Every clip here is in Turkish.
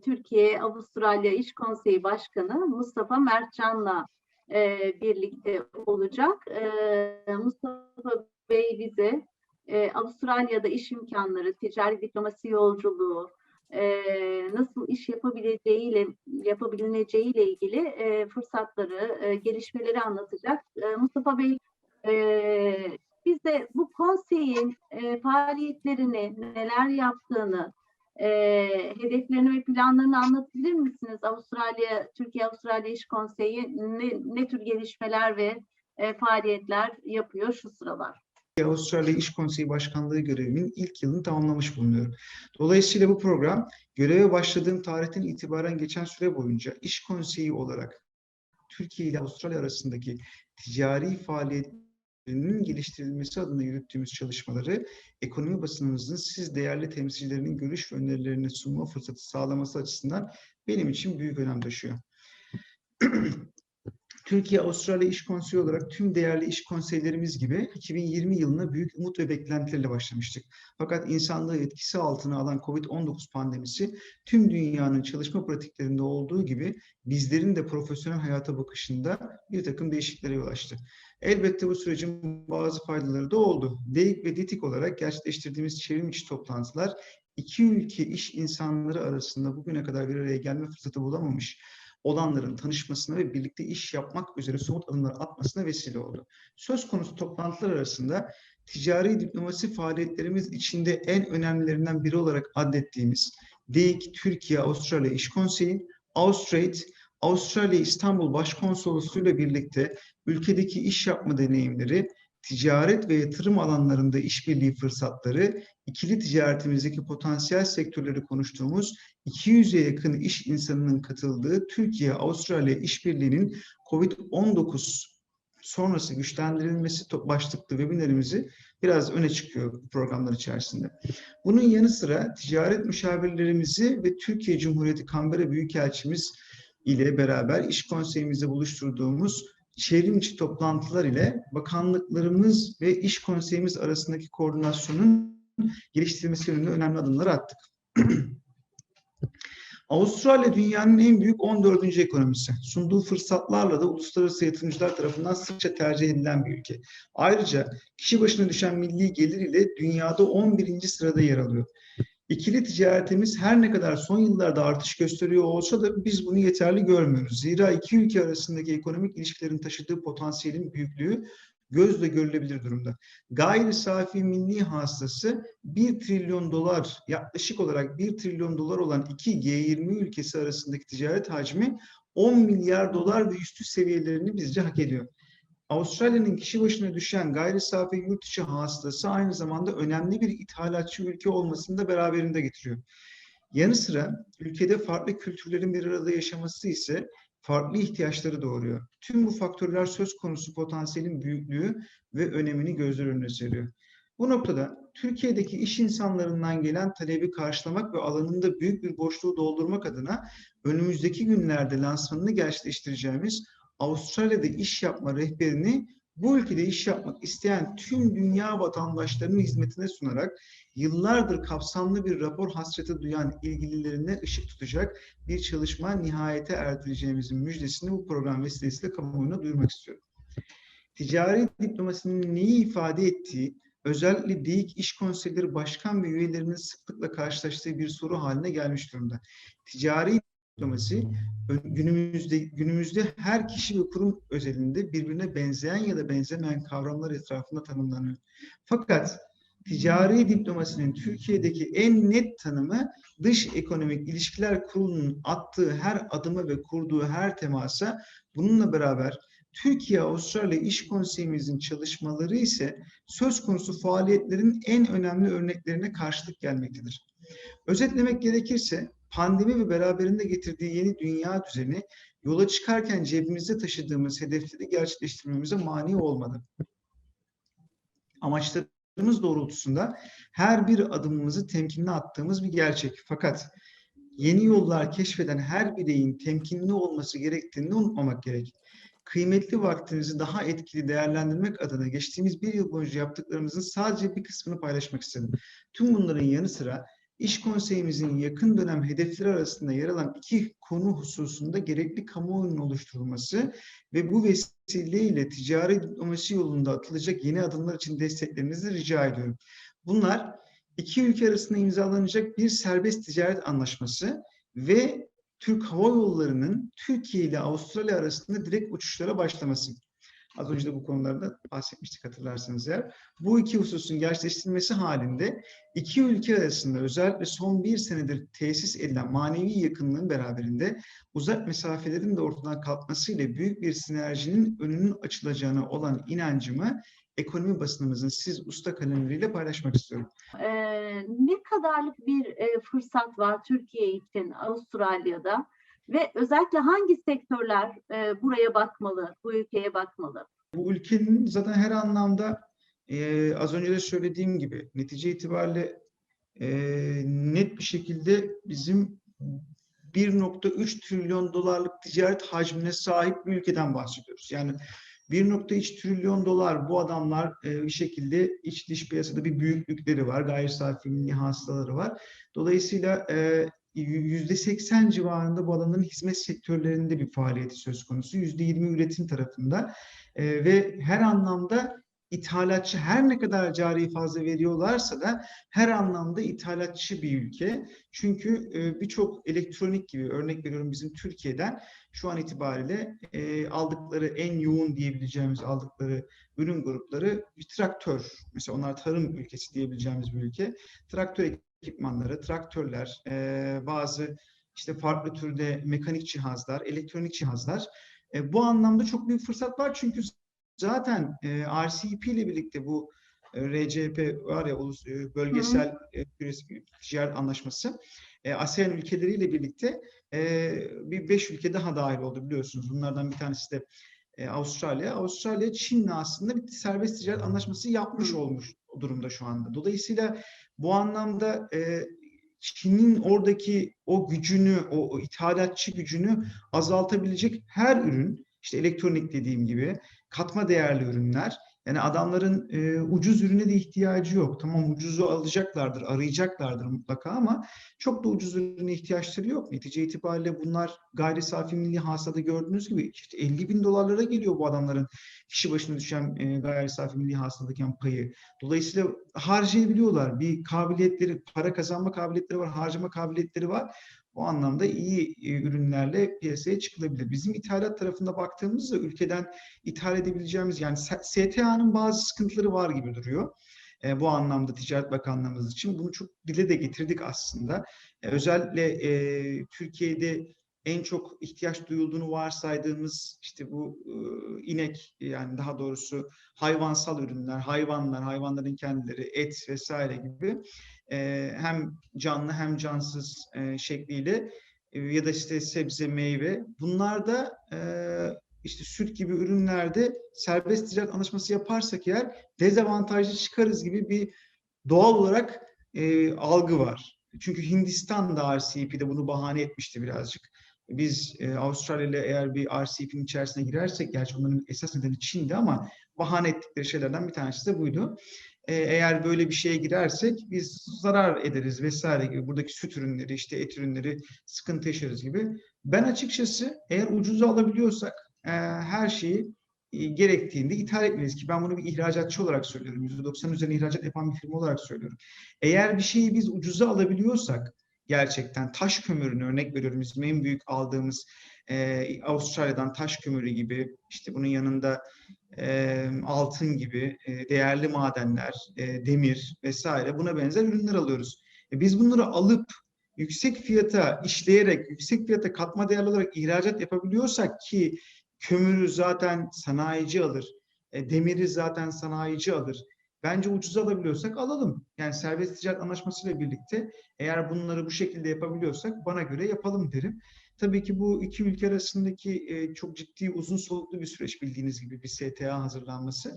Türkiye Avustralya İş Konseyi Başkanı Mustafa Mertcan'la e, birlikte olacak. E, Mustafa Bey bize e, Avustralya'da iş imkanları, ticari diplomasi yolculuğu, e, nasıl iş yapabileceğiyle yapabileceğiyle ilgili e, fırsatları, e, gelişmeleri anlatacak. E, Mustafa Bey e, bize bu konseyin e, faaliyetlerini, neler yaptığını, e, hedeflerini ve planlarını anlatabilir misiniz? Avustralya, Türkiye-Avustralya İş Konseyi ne, ne tür gelişmeler ve e, faaliyetler yapıyor şu sıralar? Avustralya İş Konseyi Başkanlığı görevimin ilk yılını tamamlamış bulunuyorum. Dolayısıyla bu program göreve başladığım tarihten itibaren geçen süre boyunca İş Konseyi olarak Türkiye ile Avustralya arasındaki ticari faaliyetlerinin geliştirilmesi adına yürüttüğümüz çalışmaları ekonomi basınımızın siz değerli temsilcilerinin görüş ve önerilerini sunma fırsatı sağlaması açısından benim için büyük önem taşıyor. Türkiye-Avustralya İş Konseyi olarak tüm değerli iş konseylerimiz gibi 2020 yılına büyük umut ve beklentilerle başlamıştık. Fakat insanlığı etkisi altına alan COVID-19 pandemisi tüm dünyanın çalışma pratiklerinde olduğu gibi bizlerin de profesyonel hayata bakışında bir takım değişikliklere yol açtı. Elbette bu sürecin bazı faydaları da oldu. DEİK ve DİTİK olarak gerçekleştirdiğimiz çevrim içi toplantılar iki ülke iş insanları arasında bugüne kadar bir araya gelme fırsatı bulamamış olanların tanışmasına ve birlikte iş yapmak üzere somut adımlar atmasına vesile oldu. Söz konusu toplantılar arasında ticari diplomasi faaliyetlerimiz içinde en önemlilerinden biri olarak adettiğimiz DEİK Türkiye Avustralya İş Konseyi, Austrade, Avustralya İstanbul Başkonsolosluğu ile birlikte ülkedeki iş yapma deneyimleri, ticaret ve yatırım alanlarında işbirliği fırsatları, ikili ticaretimizdeki potansiyel sektörleri konuştuğumuz 200'e yakın iş insanının katıldığı Türkiye-Avustralya işbirliğinin COVID-19 sonrası güçlendirilmesi başlıklı webinlerimizi biraz öne çıkıyor programlar içerisinde. Bunun yanı sıra ticaret müşavirlerimizi ve Türkiye Cumhuriyeti Canberra Büyükelçimiz ile beraber iş konseyimizde buluşturduğumuz çevrim içi toplantılar ile bakanlıklarımız ve iş konseyimiz arasındaki koordinasyonun geliştirilmesi yönünde önemli adımlar attık. Avustralya dünyanın en büyük 14. ekonomisi. Sunduğu fırsatlarla da uluslararası yatırımcılar tarafından sıkça tercih edilen bir ülke. Ayrıca kişi başına düşen milli gelir ile dünyada 11. sırada yer alıyor. İkili ticaretimiz her ne kadar son yıllarda artış gösteriyor olsa da biz bunu yeterli görmüyoruz. Zira iki ülke arasındaki ekonomik ilişkilerin taşıdığı potansiyelin büyüklüğü gözle görülebilir durumda. Gayri safi milli hastası 1 trilyon dolar yaklaşık olarak 1 trilyon dolar olan iki G20 ülkesi arasındaki ticaret hacmi 10 milyar dolar ve üstü seviyelerini bizce hak ediyor. Avustralya'nın kişi başına düşen gayri safi yurt içi hastası aynı zamanda önemli bir ithalatçı ülke olmasını da beraberinde getiriyor. Yanı sıra ülkede farklı kültürlerin bir arada yaşaması ise farklı ihtiyaçları doğuruyor. Tüm bu faktörler söz konusu potansiyelin büyüklüğü ve önemini gözler önüne seriyor. Bu noktada Türkiye'deki iş insanlarından gelen talebi karşılamak ve alanında büyük bir boşluğu doldurmak adına önümüzdeki günlerde lansmanını gerçekleştireceğimiz Avustralya'da iş yapma rehberini bu ülkede iş yapmak isteyen tüm dünya vatandaşlarının hizmetine sunarak yıllardır kapsamlı bir rapor hasreti duyan ilgililerine ışık tutacak bir çalışma nihayete erdireceğimizin müjdesini bu program vesilesiyle kamuoyuna duyurmak istiyorum. Ticari diplomasinin neyi ifade ettiği, özellikle DİİK İş Konseyleri Başkan ve üyelerinin sıklıkla karşılaştığı bir soru haline gelmiş durumda. Ticari diplomasi günümüzde günümüzde her kişi ve kurum özelinde birbirine benzeyen ya da benzemeyen kavramlar etrafında tanımlanıyor. Fakat ticari diplomasinin Türkiye'deki en net tanımı dış ekonomik ilişkiler kurulunun attığı her adıma ve kurduğu her temasa bununla beraber Türkiye-Avustralya İş Konseyimizin çalışmaları ise söz konusu faaliyetlerin en önemli örneklerine karşılık gelmektedir. Özetlemek gerekirse pandemi ve beraberinde getirdiği yeni dünya düzeni yola çıkarken cebimizde taşıdığımız hedefleri gerçekleştirmemize mani olmadı. Amaçlarımız doğrultusunda her bir adımımızı temkinli attığımız bir gerçek. Fakat yeni yollar keşfeden her bireyin temkinli olması gerektiğini unutmamak gerek. Kıymetli vaktinizi daha etkili değerlendirmek adına geçtiğimiz bir yıl boyunca yaptıklarımızın sadece bir kısmını paylaşmak istedim. Tüm bunların yanı sıra İş konseyimizin yakın dönem hedefleri arasında yer alan iki konu hususunda gerekli kamuoyunun oluşturulması ve bu vesileyle ticari diplomasi yolunda atılacak yeni adımlar için desteklerinizi rica ediyorum. Bunlar iki ülke arasında imzalanacak bir serbest ticaret anlaşması ve Türk Hava Yolları'nın Türkiye ile Avustralya arasında direkt uçuşlara başlaması. Az önce de bu konularda bahsetmiştik hatırlarsanız eğer. Bu iki hususun gerçekleştirilmesi halinde iki ülke arasında özellikle son bir senedir tesis edilen manevi yakınlığın beraberinde uzak mesafelerin de ortadan kalkmasıyla büyük bir sinerjinin önünün açılacağına olan inancımı ekonomi basınımızın siz usta kalemleriyle paylaşmak istiyorum. Ee, ne kadarlık bir e, fırsat var Türkiye için Avustralya'da ve özellikle hangi sektörler e, buraya bakmalı, bu ülkeye bakmalı? Bu ülkenin zaten her anlamda e, az önce de söylediğim gibi netice itibariyle e, net bir şekilde bizim 1.3 trilyon dolarlık ticaret hacmine sahip bir ülkeden bahsediyoruz. Yani 1.3 trilyon dolar bu adamlar e, bir şekilde iç dış piyasada bir büyüklükleri var. Gayri safi milli hasılaları var. Dolayısıyla e, %80 civarında bu alanların hizmet sektörlerinde bir faaliyeti söz konusu. %20 üretim tarafında e, ve her anlamda ithalatçı her ne kadar cari fazla veriyorlarsa da her anlamda ithalatçı bir ülke. Çünkü e, birçok elektronik gibi örnek veriyorum bizim Türkiye'den şu an itibariyle e, aldıkları en yoğun diyebileceğimiz aldıkları ürün grupları bir traktör. Mesela onlar tarım ülkesi diyebileceğimiz bir ülke. Traktör ekipmanları, traktörler, e, bazı işte farklı türde mekanik cihazlar, elektronik cihazlar. E, bu anlamda çok büyük fırsat var çünkü zaten e, RCEP ile birlikte bu e, RCP var ya ulus, e, bölgesel e, ticaret anlaşması e, ASEAN ülkeleriyle birlikte e, bir beş ülke daha dahil oldu biliyorsunuz. Bunlardan bir tanesi de e, Avustralya. Avustralya Çin'le aslında bir serbest ticaret anlaşması yapmış olmuş durumda şu anda. Dolayısıyla bu anlamda e, Çin'in oradaki o gücünü, o, o ithalatçı gücünü azaltabilecek her ürün, işte elektronik dediğim gibi, katma değerli ürünler. Yani adamların e, ucuz ürüne de ihtiyacı yok. Tamam ucuzu alacaklardır, arayacaklardır mutlaka ama çok da ucuz ürüne ihtiyaçları yok. Netice itibariyle bunlar gayri safi milli hasada gördüğünüz gibi işte 50 bin dolarlara geliyor bu adamların kişi başına düşen e, gayri safi milli hasadaki payı. Dolayısıyla harcayabiliyorlar. Bir kabiliyetleri, para kazanma kabiliyetleri var, harcama kabiliyetleri var. O anlamda iyi e, ürünlerle piyasaya çıkılabilir. Bizim ithalat tarafında baktığımızda ülkeden ithal edebileceğimiz yani STA'nın bazı sıkıntıları var gibi duruyor. E, bu anlamda Ticaret Bakanlığımız için bunu çok dile de getirdik aslında. E, özellikle e, Türkiye'de en çok ihtiyaç duyulduğunu varsaydığımız işte bu e, inek yani daha doğrusu hayvansal ürünler, hayvanlar, hayvanların kendileri, et vesaire gibi e, hem canlı hem cansız e, şekliyle e, ya da işte sebze, meyve bunlarda e, işte süt gibi ürünlerde serbest ticaret anlaşması yaparsak eğer dezavantajlı çıkarız gibi bir doğal olarak e, algı var. Çünkü Hindistan da RCEP'de bunu bahane etmişti birazcık. Biz e, Avustralya ile eğer bir RCEP'nin içerisine girersek, gerçi onların esas nedeni Çin'di ama bahane ettikleri şeylerden bir tanesi de buydu. E, eğer böyle bir şeye girersek biz zarar ederiz vesaire gibi buradaki süt ürünleri, işte et ürünleri sıkıntı yaşarız gibi. Ben açıkçası eğer ucuza alabiliyorsak e, her şeyi e, gerektiğinde ithal etmeliyiz ki ben bunu bir ihracatçı olarak söylüyorum. %90 üzerine ihracat yapan bir firma olarak söylüyorum. Eğer bir şeyi biz ucuza alabiliyorsak gerçekten taş kömürünü örnek veriyorum bizim en büyük aldığımız e, Avustralya'dan taş kömürü gibi işte bunun yanında e, altın gibi e, değerli madenler, e, demir vesaire buna benzer ürünler alıyoruz. E, biz bunları alıp yüksek fiyata işleyerek, yüksek fiyata katma değerli olarak ihracat yapabiliyorsak ki kömürü zaten sanayici alır, e, demiri zaten sanayici alır. Bence ucuz alabiliyorsak alalım. Yani serbest ticaret anlaşmasıyla birlikte eğer bunları bu şekilde yapabiliyorsak bana göre yapalım derim. Tabii ki bu iki ülke arasındaki e, çok ciddi uzun soluklu bir süreç bildiğiniz gibi bir STA hazırlanması.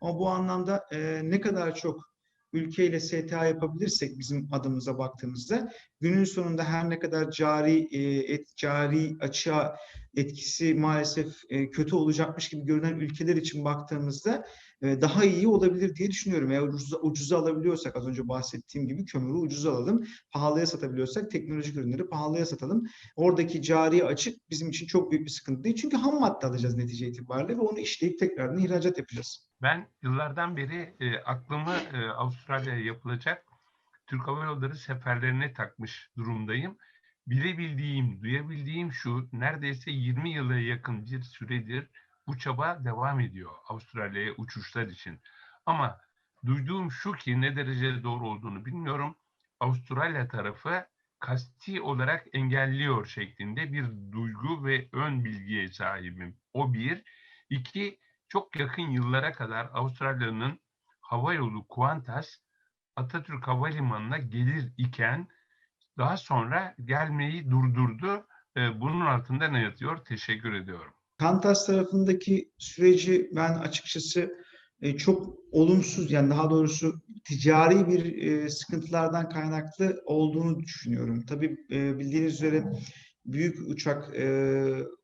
Ama bu anlamda e, ne kadar çok ülkeyle STA yapabilirsek bizim adımıza baktığımızda günün sonunda her ne kadar cari e, et, cari açığa etkisi maalesef kötü olacakmış gibi görünen ülkeler için baktığımızda daha iyi olabilir diye düşünüyorum. Eğer ucuza, ucuza alabiliyorsak az önce bahsettiğim gibi kömürü ucuza alalım. Pahalıya satabiliyorsak teknolojik ürünleri pahalıya satalım. Oradaki cari açık bizim için çok büyük bir sıkıntı değil. Çünkü ham madde alacağız netice itibariyle ve onu işleyip tekrardan ihracat yapacağız. Ben yıllardan beri e, aklımı e, Avustralya'ya yapılacak Türk Hava Yolları seferlerine takmış durumdayım. Bilebildiğim, duyabildiğim şu, neredeyse 20 yıla yakın bir süredir bu çaba devam ediyor Avustralya'ya uçuşlar için. Ama duyduğum şu ki ne derece doğru olduğunu bilmiyorum. Avustralya tarafı kasti olarak engelliyor şeklinde bir duygu ve ön bilgiye sahibim. O bir. İki, çok yakın yıllara kadar Avustralya'nın hava yolu Qantas Atatürk Havalimanı'na gelir iken daha sonra gelmeyi durdurdu. Ee, Bunun altında ne yatıyor? Teşekkür ediyorum. Kantas tarafındaki süreci ben açıkçası e, çok olumsuz yani daha doğrusu ticari bir e, sıkıntılardan kaynaklı olduğunu düşünüyorum. Tabii e, bildiğiniz üzere büyük uçak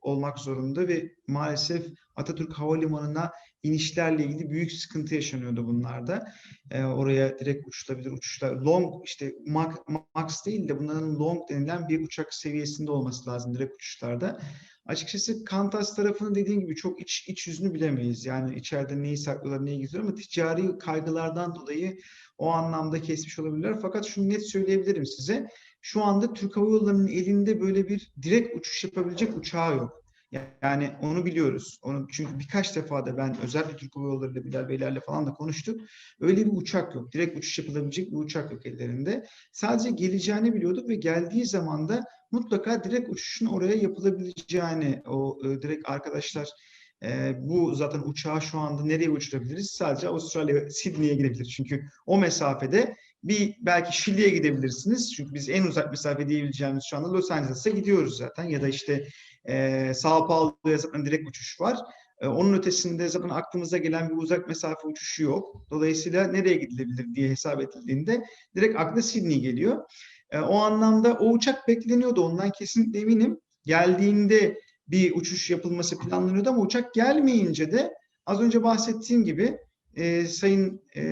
olmak zorunda ve maalesef Atatürk Havalimanı'na inişlerle ilgili büyük sıkıntı yaşanıyordu bunlarda. Oraya direkt uçulabilir uçuşlar. Long işte max, max değil de bunların long denilen bir uçak seviyesinde olması lazım direkt uçuşlarda. Açıkçası Kantas tarafını dediğim gibi çok iç, iç yüzünü bilemeyiz. Yani içeride neyi saklıyorlar, neyi gizliyorlar ama ticari kaygılardan dolayı o anlamda kesmiş olabilirler. Fakat şunu net söyleyebilirim size. Şu anda Türk Hava Yolları'nın elinde böyle bir direkt uçuş yapabilecek uçağı yok. Yani onu biliyoruz. Onu çünkü birkaç defa da ben özellikle Türk Hava Yolları ile Bilal Beylerle falan da konuştuk. Öyle bir uçak yok. Direkt uçuş yapılabilecek bir uçak yok ellerinde. Sadece geleceğini biliyorduk ve geldiği zaman da mutlaka direkt uçuşun oraya yapılabileceğini o e, direkt arkadaşlar e, bu zaten uçağı şu anda nereye uçurabiliriz? Sadece Avustralya, Sydney'e gidebilir. Çünkü o mesafede bir belki Şili'ye gidebilirsiniz. Çünkü biz en uzak mesafe diyebileceğimiz şu anda Los Angeles'a gidiyoruz zaten. Ya da işte e, Sao Paulo'ya zaten direkt uçuş var. E, onun ötesinde zaten aklımıza gelen bir uzak mesafe uçuşu yok. Dolayısıyla nereye gidilebilir diye hesap edildiğinde direkt akla Sydney geliyor. E, o anlamda o uçak bekleniyordu. Ondan kesinlikle eminim. Geldiğinde bir uçuş yapılması planlanıyordu ama uçak gelmeyince de az önce bahsettiğim gibi e, Sayın e,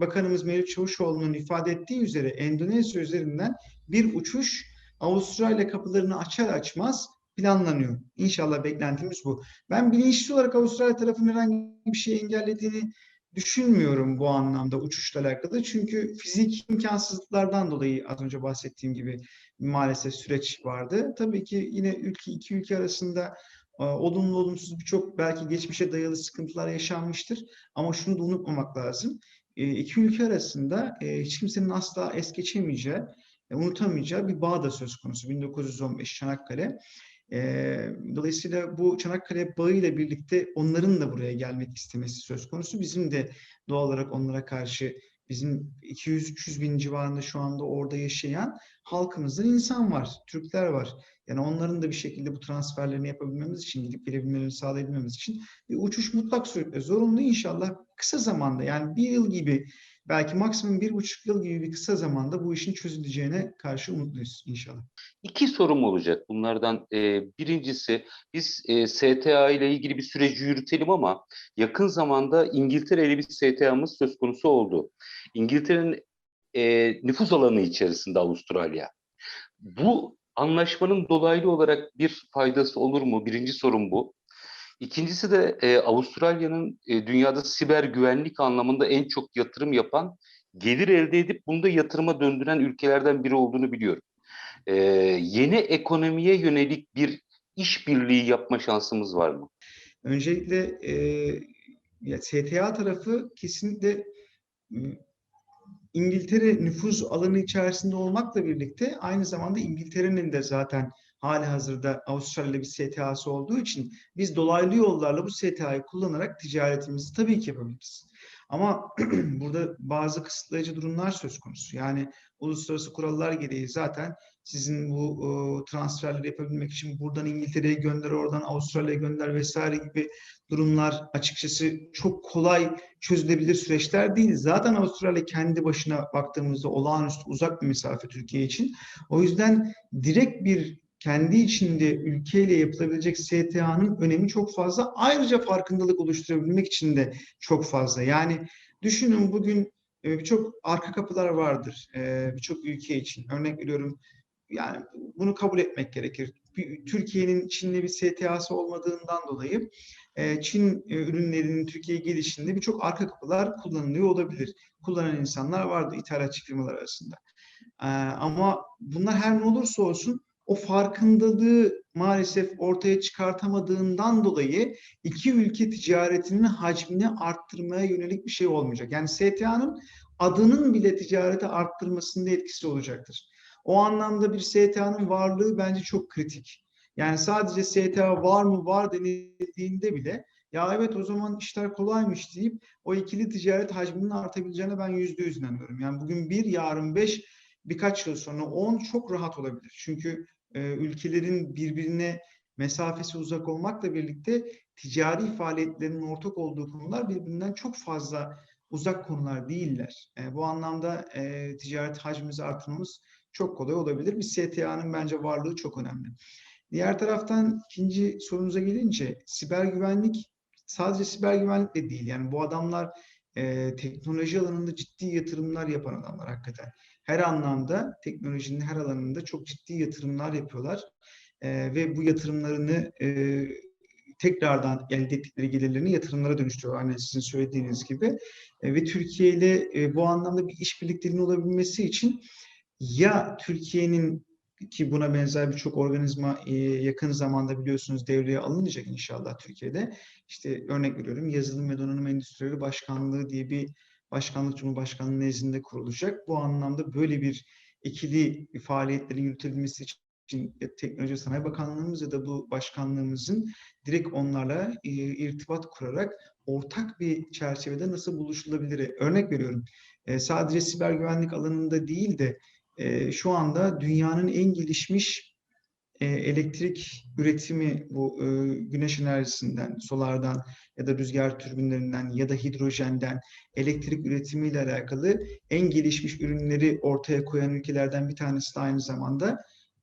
Bakanımız Mevlüt Çavuşoğlu'nun ifade ettiği üzere Endonezya üzerinden bir uçuş Avustralya kapılarını açar açmaz planlanıyor. İnşallah beklentimiz bu. Ben bilinçli olarak Avustralya tarafının herhangi bir şey engellediğini düşünmüyorum bu anlamda uçuşla alakalı. Çünkü fizik imkansızlıklardan dolayı az önce bahsettiğim gibi maalesef süreç vardı. Tabii ki yine ülke iki ülke arasında e, olumlu olumsuz birçok belki geçmişe dayalı sıkıntılar yaşanmıştır. Ama şunu da unutmamak lazım. E, iki ülke arasında e, hiç kimsenin asla es geçemeyeceği, unutamayacağı bir bağ da söz konusu. 1915 Çanakkale. Dolayısıyla bu Çanakkale bağı ile birlikte onların da buraya gelmek istemesi söz konusu. Bizim de doğal olarak onlara karşı bizim 200-300 bin civarında şu anda orada yaşayan halkımızdan insan var, Türkler var. Yani onların da bir şekilde bu transferlerini yapabilmemiz için, gidip gelebilmelerini sağlayabilmemiz için bir uçuş mutlak suretle zorunlu inşallah kısa zamanda yani bir yıl gibi belki maksimum bir buçuk yıl gibi bir kısa zamanda bu işin çözüleceğine karşı umutluyuz inşallah. İki sorum olacak bunlardan. E, birincisi biz e, STA ile ilgili bir süreci yürütelim ama yakın zamanda İngiltere ile bir STA'mız söz konusu oldu. İngiltere'nin e, nüfus alanı içerisinde Avustralya. Bu anlaşmanın dolaylı olarak bir faydası olur mu? Birinci sorum bu. İkincisi de e, Avustralya'nın e, dünyada siber güvenlik anlamında en çok yatırım yapan, gelir elde edip bunu da yatırıma döndüren ülkelerden biri olduğunu biliyorum. E, yeni ekonomiye yönelik bir işbirliği yapma şansımız var mı? Öncelikle e, ya STA tarafı kesinlikle İngiltere nüfuz alanı içerisinde olmakla birlikte aynı zamanda İngiltere'nin de zaten hali hazırda Avustralya bir STA'sı olduğu için biz dolaylı yollarla bu STA'yı kullanarak ticaretimizi tabii ki yapabiliriz. Ama burada bazı kısıtlayıcı durumlar söz konusu. Yani uluslararası kurallar gereği zaten sizin bu e, transferleri yapabilmek için buradan İngiltere'ye gönder, oradan Avustralya'ya gönder vesaire gibi durumlar açıkçası çok kolay çözülebilir süreçler değil. Zaten Avustralya kendi başına baktığımızda olağanüstü uzak bir mesafe Türkiye için. O yüzden direkt bir kendi içinde ülkeyle yapılabilecek STA'nın önemi çok fazla. Ayrıca farkındalık oluşturabilmek için de çok fazla. Yani düşünün bugün e, birçok arka kapılar vardır e, birçok ülke için. Örnek veriyorum yani bunu kabul etmek gerekir. Türkiye'nin Çin'le bir STA'sı olmadığından dolayı e, Çin ürünlerinin Türkiye'ye gelişinde birçok arka kapılar kullanılıyor olabilir. Kullanan insanlar vardı ithalatçı firmalar arasında. Ama bunlar her ne olursa olsun o farkındalığı maalesef ortaya çıkartamadığından dolayı iki ülke ticaretinin hacmini arttırmaya yönelik bir şey olmayacak. Yani STA'nın adının bile ticareti arttırmasında etkisi olacaktır. O anlamda bir STA'nın varlığı bence çok kritik. Yani sadece STA var mı var denildiğinde bile ya evet o zaman işler kolaymış deyip o ikili ticaret hacminin artabileceğine ben yüzde yüz inanıyorum. Yani bugün bir, yarın beş, birkaç yıl sonra on çok rahat olabilir. Çünkü ülkelerin birbirine mesafesi uzak olmakla birlikte ticari faaliyetlerinin ortak olduğu konular birbirinden çok fazla uzak konular değiller. E, bu anlamda e, ticaret hacmimizi artırmamız çok kolay olabilir. Bir STA'nın bence varlığı çok önemli. Diğer taraftan ikinci sorunuza gelince siber güvenlik sadece siber güvenlik de değil. Yani bu adamlar e, teknoloji alanında ciddi yatırımlar yapan adamlar hakikaten. Her anlamda teknolojinin her alanında çok ciddi yatırımlar yapıyorlar. E, ve bu yatırımlarını e, tekrardan elde ettikleri gelirlerini yatırımlara dönüştürüyorlar. Aynen sizin söylediğiniz gibi. E, ve Türkiye ile e, bu anlamda bir işbirliklerinin olabilmesi için ya Türkiye'nin ki buna benzer birçok organizma e, yakın zamanda biliyorsunuz devreye alınacak inşallah Türkiye'de. İşte örnek veriyorum yazılım ve donanım endüstrileri başkanlığı diye bir başkanlık Cumhurbaşkanlığı nezdinde kurulacak. Bu anlamda böyle bir ikili faaliyetlerin yürütülmesi için Teknoloji Sanayi Bakanlığımız ya da bu başkanlığımızın direkt onlarla e, irtibat kurarak ortak bir çerçevede nasıl buluşulabilir? Örnek veriyorum. E, sadece siber güvenlik alanında değil de e, şu anda dünyanın en gelişmiş e, elektrik üretimi bu e, güneş enerjisinden, solardan ya da rüzgar türbinlerinden ya da hidrojenden elektrik üretimiyle alakalı en gelişmiş ürünleri ortaya koyan ülkelerden bir tanesi de aynı zamanda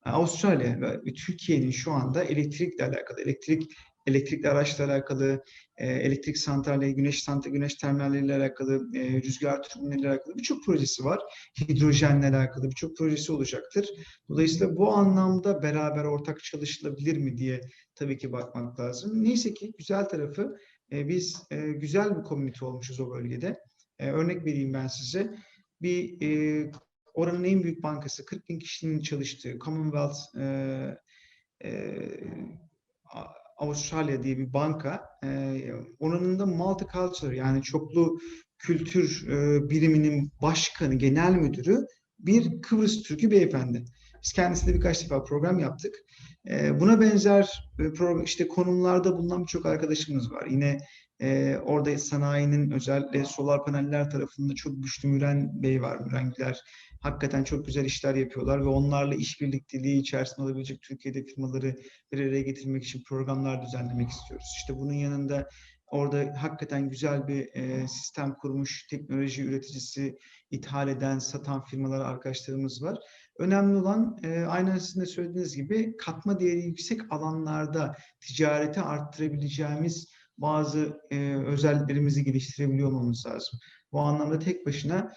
e, Avustralya ve Türkiye'nin şu anda elektrikle alakalı, elektrik elektrikli araçla alakalı, e, elektrik santrali, güneş santrali, güneş terminalleriyle alakalı, e, rüzgar türbinleriyle alakalı birçok projesi var. Hidrojenle alakalı birçok projesi olacaktır. Dolayısıyla bu anlamda beraber ortak çalışılabilir mi diye tabii ki bakmak lazım. Neyse ki güzel tarafı e, biz e, güzel bir komünite olmuşuz o bölgede. E, örnek vereyim ben size. Bir e, oranın en büyük bankası 40 bin kişinin çalıştığı Commonwealth e, e, Avustralya diye bir banka. E, oranın da multicultural yani çoklu kültür e, biriminin başkanı, genel müdürü bir Kıbrıs Türk'ü beyefendi. Biz kendisiyle birkaç defa program yaptık. E, buna benzer e, program, işte konumlarda bulunan birçok arkadaşımız var. Yine e, orada sanayinin özellikle solar paneller tarafında çok güçlü Müren Bey var, Müren Güler. Hakikaten çok güzel işler yapıyorlar ve onlarla işbirlikteliği içerisinde olabilecek Türkiye'de firmaları bir araya getirmek için programlar düzenlemek istiyoruz. İşte bunun yanında orada hakikaten güzel bir e, sistem kurmuş teknoloji üreticisi, ithal eden, satan firmalar arkadaşlarımız var. Önemli olan e, aynen sizin de söylediğiniz gibi katma değeri yüksek alanlarda ticareti arttırabileceğimiz bazı e, özelliklerimizi geliştirebiliyor olmamız lazım. Bu anlamda tek başına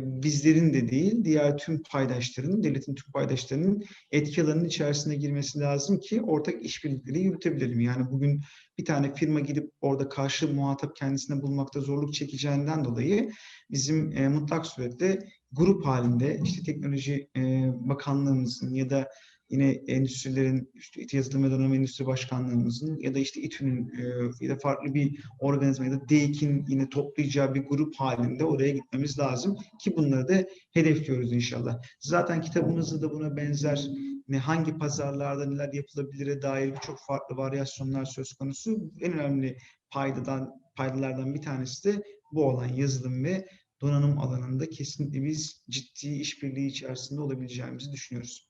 bizlerin de değil, diğer tüm paydaşların, devletin tüm paydaşlarının etki alanının içerisine girmesi lazım ki ortak işbirlikleri yürütebilelim. Yani bugün bir tane firma gidip orada karşı muhatap kendisine bulmakta zorluk çekeceğinden dolayı bizim e, mutlak suretle grup halinde işte teknoloji e, bakanlığımızın ya da yine endüstrilerin işte yazılım ve donanım endüstri başkanlığımızın ya da işte İTÜ'nün e, ya da farklı bir organizma ya da DEİK'in yine toplayacağı bir grup halinde oraya gitmemiz lazım ki bunları da hedefliyoruz inşallah. Zaten kitabımızda da buna benzer ne hangi pazarlarda neler yapılabilire dair birçok farklı varyasyonlar söz konusu. En önemli paydadan paydalardan bir tanesi de bu olan yazılım ve donanım alanında kesinlikle biz ciddi işbirliği içerisinde olabileceğimizi düşünüyoruz.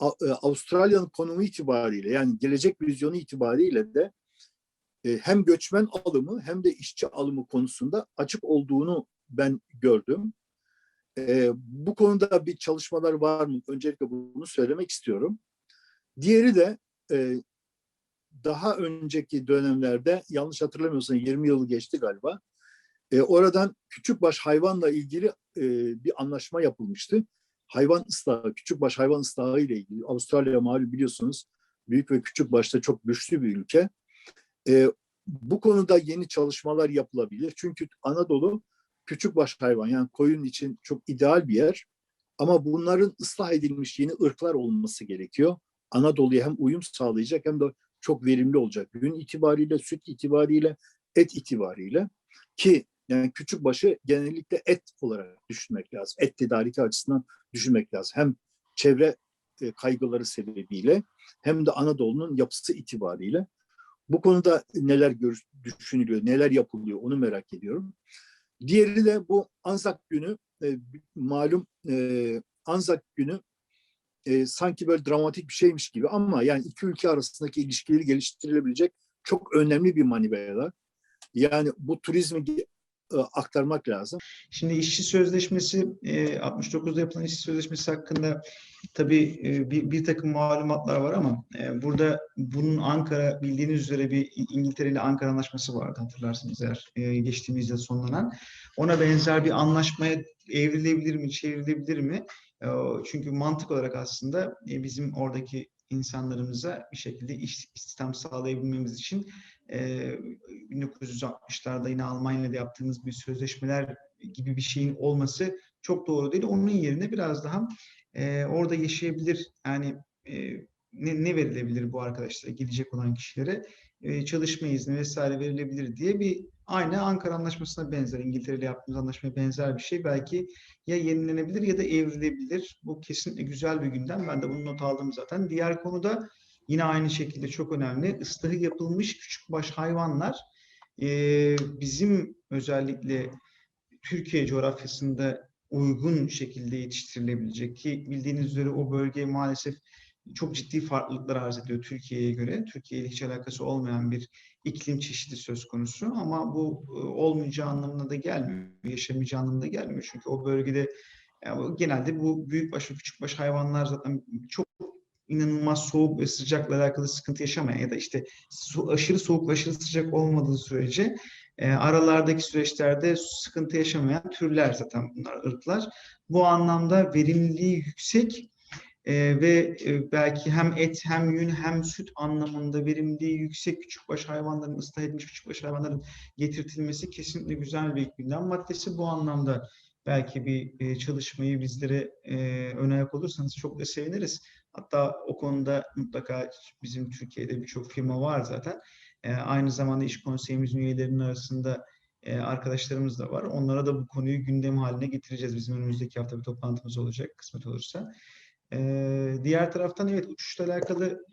E, Avustralya'nın konumu itibariyle yani gelecek vizyonu itibariyle de e, hem göçmen alımı hem de işçi alımı konusunda açık olduğunu ben gördüm. E, bu konuda bir çalışmalar var mı? Öncelikle bunu söylemek istiyorum. Diğeri de daha önceki dönemlerde yanlış hatırlamıyorsam 20 yılı geçti galiba. E, oradan küçükbaş hayvanla ilgili e, bir anlaşma yapılmıştı. Hayvan ıslahı, küçükbaş hayvan ıslahı ile ilgili. Avustralya malum biliyorsunuz büyük ve küçükbaşta çok güçlü bir ülke. E, bu konuda yeni çalışmalar yapılabilir. Çünkü Anadolu küçükbaş hayvan yani koyun için çok ideal bir yer. Ama bunların ıslah edilmiş yeni ırklar olması gerekiyor. Anadolu'ya hem uyum sağlayacak hem de çok verimli olacak. Gün itibariyle, süt itibariyle, et itibariyle ki yani küçük başı genellikle et olarak düşünmek lazım. Et tedariki açısından düşünmek lazım. Hem çevre e, kaygıları sebebiyle hem de Anadolu'nun yapısı itibariyle. Bu konuda neler gör, düşünülüyor, neler yapılıyor onu merak ediyorum. Diğeri de bu Anzak günü, e, malum e, Anzak günü e, sanki böyle dramatik bir şeymiş gibi ama yani iki ülke arasındaki ilişkileri geliştirilebilecek çok önemli bir manivela. Yani bu turizmi aktarmak lazım. Şimdi işçi sözleşmesi e, 69'da yapılan işçi sözleşmesi hakkında tabii e, bir, bir takım malumatlar var ama e, burada bunun Ankara bildiğiniz üzere bir İngiltere ile Ankara anlaşması vardı hatırlarsınız eğer e, geçtiğimiz yıl sonlanan. Ona benzer bir anlaşmaya evrilebilir mi, çevrilebilir mi? E, çünkü mantık olarak aslında e, bizim oradaki insanlarımıza bir şekilde iş istihdam sağlayabilmemiz için e, 1960'larda yine Almanya'da yaptığımız bir sözleşmeler gibi bir şeyin olması çok doğru değil. Onun yerine biraz daha orada yaşayabilir yani ne, verilebilir bu arkadaşlara gidecek olan kişilere çalışma izni vesaire verilebilir diye bir aynı Ankara Anlaşması'na benzer İngiltere ile yaptığımız anlaşmaya benzer bir şey belki ya yenilenebilir ya da evrilebilir. Bu kesinlikle güzel bir gündem. Ben de bunu not aldım zaten. Diğer konuda Yine aynı şekilde çok önemli. Islahı yapılmış küçükbaş hayvanlar e, bizim özellikle Türkiye coğrafyasında uygun şekilde yetiştirilebilecek ki bildiğiniz üzere o bölge maalesef çok ciddi farklılıklar arz ediyor Türkiye'ye göre. Türkiye ile hiç alakası olmayan bir iklim çeşidi söz konusu ama bu e, olmayacağı anlamına da gelmiyor. Yaşamayacağı anlamına da gelmiyor. Çünkü o bölgede yani genelde bu büyükbaş ve küçükbaş hayvanlar zaten çok inanılmaz soğuk ve sıcakla alakalı sıkıntı yaşamayan ya da işte su, aşırı soğuk aşırı sıcak olmadığı sürece e, aralardaki süreçlerde sıkıntı yaşamayan türler zaten bunlar ırklar. Bu anlamda verimliliği yüksek e, ve e, belki hem et hem yün hem süt anlamında verimliliği yüksek küçükbaş hayvanların ıslah edilmiş küçükbaş hayvanların getirtilmesi kesinlikle güzel bir gündem maddesi. Bu anlamda belki bir e, çalışmayı bizlere e, ön ayak olursanız çok da seviniriz. Hatta o konuda mutlaka bizim Türkiye'de birçok firma var zaten. E, aynı zamanda iş konseyimizin üyelerinin arasında e, arkadaşlarımız da var. Onlara da bu konuyu gündem haline getireceğiz. Bizim önümüzdeki hafta bir toplantımız olacak kısmet olursa. Ee, diğer taraftan evet uçuşla alakalı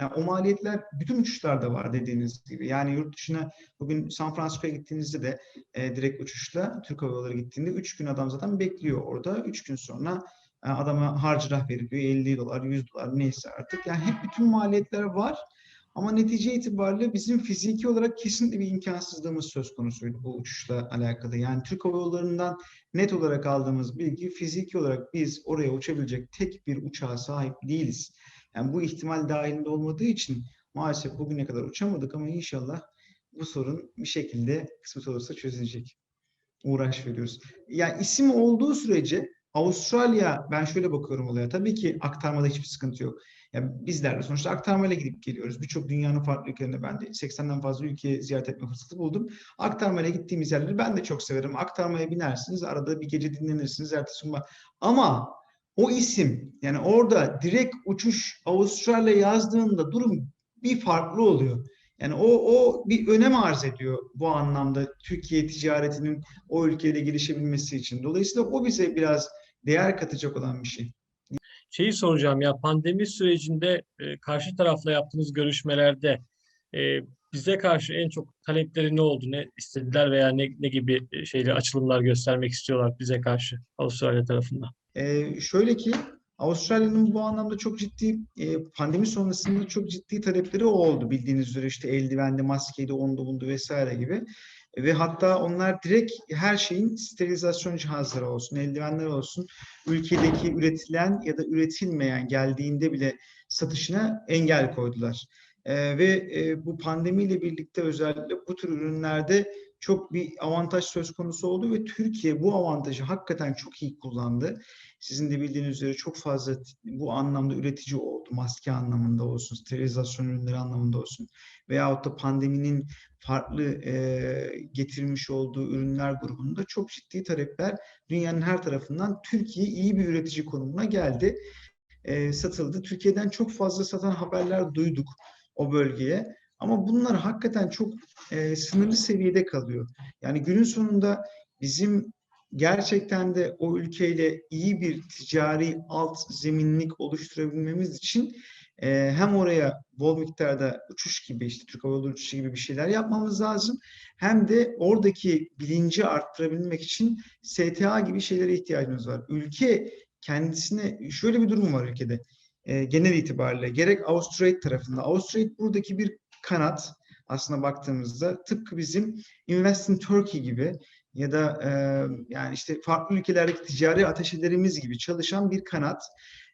yani o maliyetler bütün uçuşlarda var dediğiniz gibi. Yani yurt dışına bugün San Francisco'ya gittiğinizde de e, direkt uçuşla Türk Hava Yolları gittiğinde 3 gün adam zaten bekliyor orada. 3 gün sonra e, adama harcırah veriliyor 50 dolar 100 dolar neyse artık. Yani hep bütün maliyetler var. Ama netice itibariyle bizim fiziki olarak kesinlikle bir imkansızlığımız söz konusuydu bu uçuşla alakalı. Yani Türk Hava Yolları'ndan net olarak aldığımız bilgi fiziki olarak biz oraya uçabilecek tek bir uçağa sahip değiliz. Yani bu ihtimal dahilinde olmadığı için maalesef bugüne kadar uçamadık ama inşallah bu sorun bir şekilde kısmet olursa çözülecek. Uğraş veriyoruz. Yani isim olduğu sürece Avustralya ben şöyle bakıyorum olaya. Tabii ki aktarmada hiçbir sıkıntı yok. Yani bizler de sonuçta aktarmayla gidip geliyoruz. Birçok dünyanın farklı ülkelerinde ben de 80'den fazla ülke ziyaret etme fırsatı buldum. Aktarmayla gittiğimiz yerleri ben de çok severim. Aktarmaya binersiniz, arada bir gece dinlenirsiniz, ertesi gün Ama o isim yani orada direkt uçuş Avustralya yazdığında durum bir farklı oluyor. Yani o, o bir önem arz ediyor bu anlamda Türkiye ticaretinin o ülkede gelişebilmesi için. Dolayısıyla o bize biraz değer katacak olan bir şey şeyi soracağım ya pandemi sürecinde e, karşı tarafla yaptığınız görüşmelerde e, bize karşı en çok talepleri ne oldu? Ne istediler veya ne, ne gibi e, şeyler açılımlar göstermek istiyorlar bize karşı Avustralya tarafından? Ee, şöyle ki Avustralya'nın bu anlamda çok ciddi e, pandemi sonrasında çok ciddi talepleri oldu bildiğiniz üzere işte eldivendi, maskeydi, ondu bundu vesaire gibi ve hatta onlar direkt her şeyin sterilizasyon cihazları olsun, eldivenler olsun, ülkedeki üretilen ya da üretilmeyen geldiğinde bile satışına engel koydular. Ee, ve e, bu pandemiyle birlikte özellikle bu tür ürünlerde çok bir avantaj söz konusu oldu ve Türkiye bu avantajı hakikaten çok iyi kullandı. Sizin de bildiğiniz üzere çok fazla bu anlamda üretici oldu. Maske anlamında olsun, sterilizasyon ürünleri anlamında olsun veyahut da pandeminin farklı e, getirmiş olduğu ürünler grubunda çok ciddi talepler dünyanın her tarafından Türkiye iyi bir üretici konumuna geldi. E, satıldı. Türkiye'den çok fazla satan haberler duyduk o bölgeye. Ama bunlar hakikaten çok e, sınırlı seviyede kalıyor. Yani günün sonunda bizim gerçekten de o ülkeyle iyi bir ticari alt zeminlik oluşturabilmemiz için e, hem oraya bol miktarda uçuş gibi işte Türk Hava Yolları uçuşu gibi bir şeyler yapmamız lazım. Hem de oradaki bilinci arttırabilmek için STA gibi şeylere ihtiyacımız var. Ülke kendisine şöyle bir durum var ülkede. E, genel itibariyle gerek Austrade tarafında. Austrade buradaki bir kanat aslında baktığımızda tıpkı bizim Invest in Turkey gibi ya da e, yani işte farklı ülkelerdeki ticari ateşelerimiz gibi çalışan bir kanat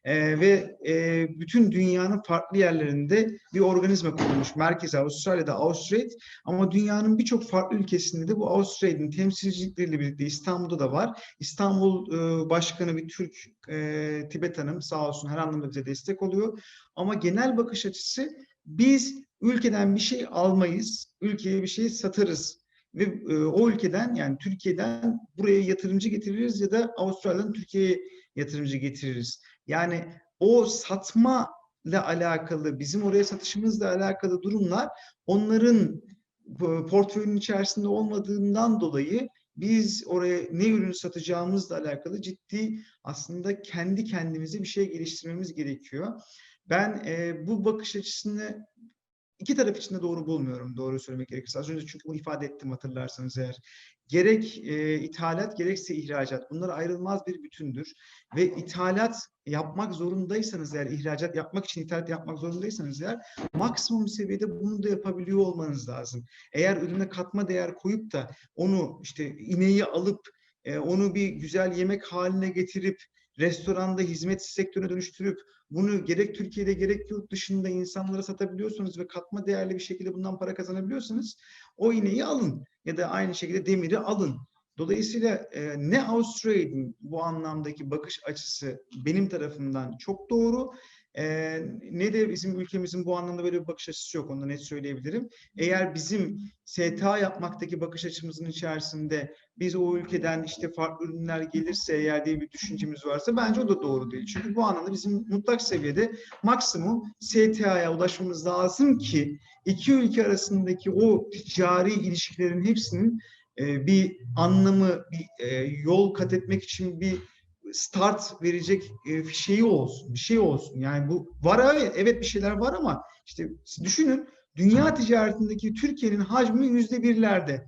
E, ve e, bütün dünyanın farklı yerlerinde bir organizma kurulmuş. Merkezi Avustralya'da Austrade ama dünyanın birçok farklı ülkesinde de bu Austrade'in temsilcilikleriyle birlikte İstanbul'da da var. İstanbul e, Başkanı bir Türk e, Tibet Hanım sağ olsun her anlamda bize destek oluyor. Ama genel bakış açısı biz ülkeden bir şey almayız, ülkeye bir şey satarız ve e, o ülkeden yani Türkiye'den buraya yatırımcı getiririz ya da Avustralya'dan Türkiye'ye yatırımcı getiririz. Yani o satma ile alakalı, bizim oraya satışımızla alakalı durumlar onların e, portföyünün içerisinde olmadığından dolayı biz oraya ne ürün satacağımızla alakalı ciddi aslında kendi kendimize bir şey geliştirmemiz gerekiyor. Ben e, bu bakış açısını iki taraf için de doğru bulmuyorum doğru söylemek gerekirse. Az önce çünkü bunu ifade ettim hatırlarsanız eğer. Gerek e, ithalat gerekse ihracat bunlar ayrılmaz bir bütündür. Ve ithalat yapmak zorundaysanız eğer ihracat yapmak için ithalat yapmak zorundaysanız eğer maksimum seviyede bunu da yapabiliyor olmanız lazım. Eğer ürüne katma değer koyup da onu işte ineği alıp e, onu bir güzel yemek haline getirip restoranda hizmet sektörüne dönüştürüp bunu gerek Türkiye'de gerek yurt dışında insanlara satabiliyorsanız ve katma değerli bir şekilde bundan para kazanabiliyorsanız o ineği alın ya da aynı şekilde demiri alın. Dolayısıyla e, ne Avustralya'nın bu anlamdaki bakış açısı benim tarafımdan çok doğru e, ne de bizim ülkemizin bu anlamda böyle bir bakış açısı yok. Onu da net söyleyebilirim. Eğer bizim STA yapmaktaki bakış açımızın içerisinde biz o ülkeden işte farklı ürünler gelirse eğer diye bir düşüncemiz varsa bence o da doğru değil. Çünkü bu anlamda bizim mutlak seviyede maksimum STA'ya ulaşmamız lazım ki iki ülke arasındaki o ticari ilişkilerin hepsinin e, bir anlamı, bir e, yol kat etmek için bir start verecek e, şeyi olsun, bir şey olsun. Yani bu var evet, evet bir şeyler var ama işte düşünün dünya ticaretindeki Türkiye'nin hacmi yüzde birlerde.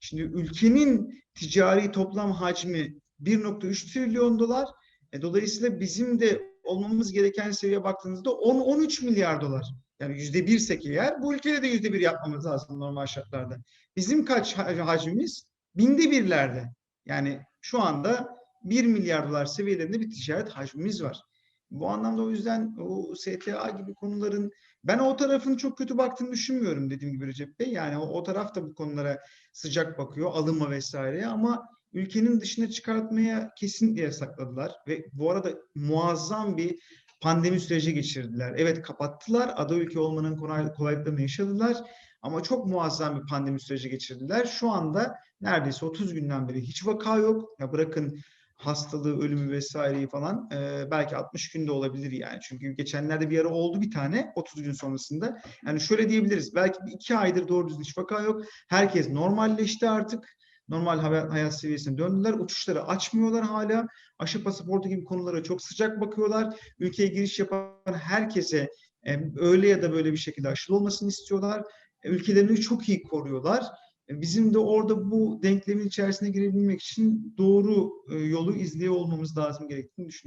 Şimdi ülkenin ticari toplam hacmi 1.3 trilyon dolar. E, dolayısıyla bizim de olmamız gereken seviye baktığınızda 10-13 milyar dolar. Yani yüzde birsek eğer bu ülkede de yüzde bir yapmamız lazım normal şartlarda. Bizim kaç hacmimiz? Binde birlerde. Yani şu anda 1 milyar dolar seviyelerinde bir ticaret hacmimiz var. Bu anlamda o yüzden o STA gibi konuların ben o tarafın çok kötü baktığını düşünmüyorum dediğim gibi Recep Bey. Yani o, o taraf da bu konulara sıcak bakıyor, alınma vesaireye ama ülkenin dışına çıkartmaya kesinlikle yasakladılar ve bu arada muazzam bir pandemi süreci geçirdiler. Evet kapattılar, ada ülke olmanın kolay, kolaylıklarını yaşadılar ama çok muazzam bir pandemi süreci geçirdiler. Şu anda neredeyse 30 günden beri hiç vaka yok. Ya bırakın hastalığı, ölümü vesaireyi falan e, belki 60 günde olabilir yani. Çünkü geçenlerde bir ara oldu bir tane 30 gün sonrasında. Yani şöyle diyebiliriz. Belki bir iki aydır doğru düzgün hiç vaka yok. Herkes normalleşti artık. Normal hayat seviyesine döndüler. Uçuşları açmıyorlar hala. Aşı pasaportu gibi konulara çok sıcak bakıyorlar. Ülkeye giriş yapan herkese e, öyle ya da böyle bir şekilde aşılı olmasını istiyorlar. E, ülkelerini çok iyi koruyorlar. Bizim de orada bu denklemin içerisine girebilmek için doğru yolu izliyor olmamız lazım gerektiğini düşünüyorum.